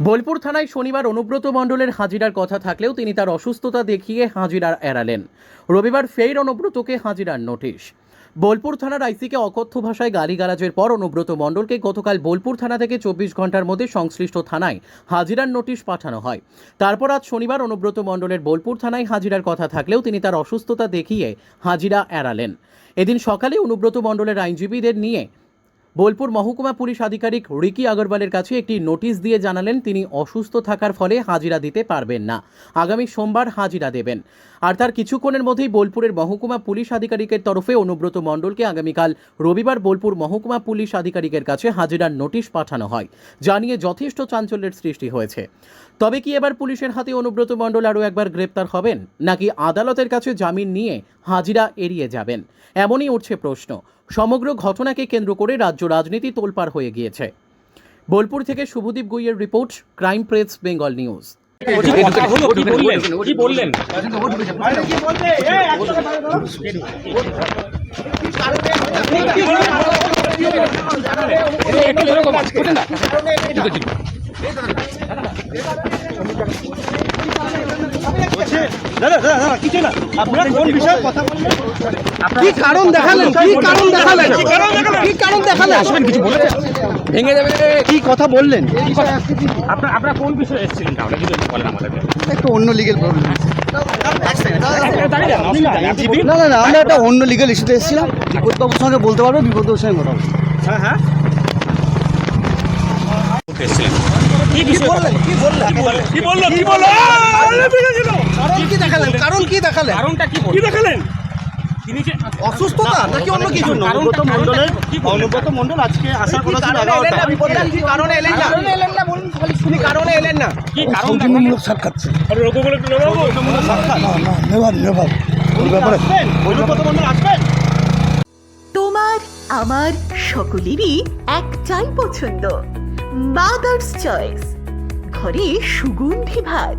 বোলপুর থানায় শনিবার অনুব্রত মণ্ডলের হাজিরার কথা থাকলেও তিনি তার অসুস্থতা দেখিয়ে হাজিরা এড়ালেন। রবিবার ফের অনুব্রতকে হাজিরার নোটিশ। বোলপুর থানার আইসিকে অকথ্য ভাষায় গালিগালাজের পর অনুব্রত মণ্ডলকে গতকাল বোলপুর থানা থেকে চব্বিশ ঘণ্টার মধ্যে সংশ্লিষ্ট থানায় হাজিরার নোটিশ পাঠানো হয়। তারপর আজ শনিবার অনুব্রত মণ্ডলের বোলপুর থানায় হাজিরার কথা থাকলেও তিনি তার অসুস্থতা দেখিয়ে হাজিরা এড়ালেন। এদিন সকালে অনুব্রত মণ্ডলের আইনজীবীদের নিয়ে বোলপুর মহকুমা পুলিশ আধিকারিক রিকি আগরওয়ালের কাছে একটি নোটিশ দিয়ে জানালেন, তিনি অসুস্থ থাকার ফলে হাজিরা দিতে পারবেন না। আগামী সোমবার হাজিরা দেবেন। আর তার কিছুক্ষণের মধ্যেই বোলপুরের মহকুমা পুলিশ আধিকারিকের তরফে অনুব্রত মণ্ডলকে আগামীকাল রবিবার বোলপুর মহকুমা পুলিশ আধিকারিকের কাছে হাজিরার নোটিশ পাঠানো হয়, জানিয়ে যথেষ্ট চাঞ্চল্যের সৃষ্টি হয়েছে। তবে কি এবার পুলিশের হাতে অনুব্রত মণ্ডল আরও একবার গ্রেপ্তার হবেন, নাকি আদালতের কাছে জামিন নিয়ে হাজিরা এড়িয়ে যাবেন? এমনই উঠছে প্রশ্ন। সমগ্র ঘটনাকে কেন্দ্র করে রাজ্য রাজনীতি তোলপাড় হয়ে গিয়েছে। বোলপুর থেকে শুভদীপ গুইয়ের report, crime press, Bengal news. বললেন? আছে। দাদা দাদা দাদা কিছু না। আপনারা কোন বিষয়ে কথা বললেন কি কারণ দেখালেন? কি কারণ দেখালেন? কি কারণ দেখালেন? আসবেন কিছু বলে ভেঙে যাবে কি কথা বললেন? আপনার আপনারা কোন বিষয়ে এসেছিলেন তাহলে? যদি বলেন আমাদেরকে একটু অন্য লিগেল প্রবলেম না না না আমরা একটা অন্য লিগেল ইস্যুতে এসেছিলাম। বিপদবাবুর সঙ্গে বলতে পারব বিপদবাবুর সঙ্গে কথা বলব। হ্যাঁ হ্যাঁ। কি বিষয়ে কথা কি বললেন? কি বলল? কি বলল? কারণ কি দেখালেন? কারণ কি দেখালেন? কারণটা কি কি দেখালেন? তিনি যে অসুস্থতা? নাকি অন্য কিছু? অনুব্রত মণ্ডলের অনুব্রত মণ্ডল আজকে আসার কথা ছিল এগারোটা কারণে এলেন না? কারণে এলেন না বলুন খালি শুনি কারণে এলেন না? কি কারণ দেখালেন? আসবেন? অনুব্রত মণ্ডল আসবেন? তোমার আমার সকলেরই একটাই পছন্দ। মাদার্স চয়েস ঘরে সুগন্ধি ভাত।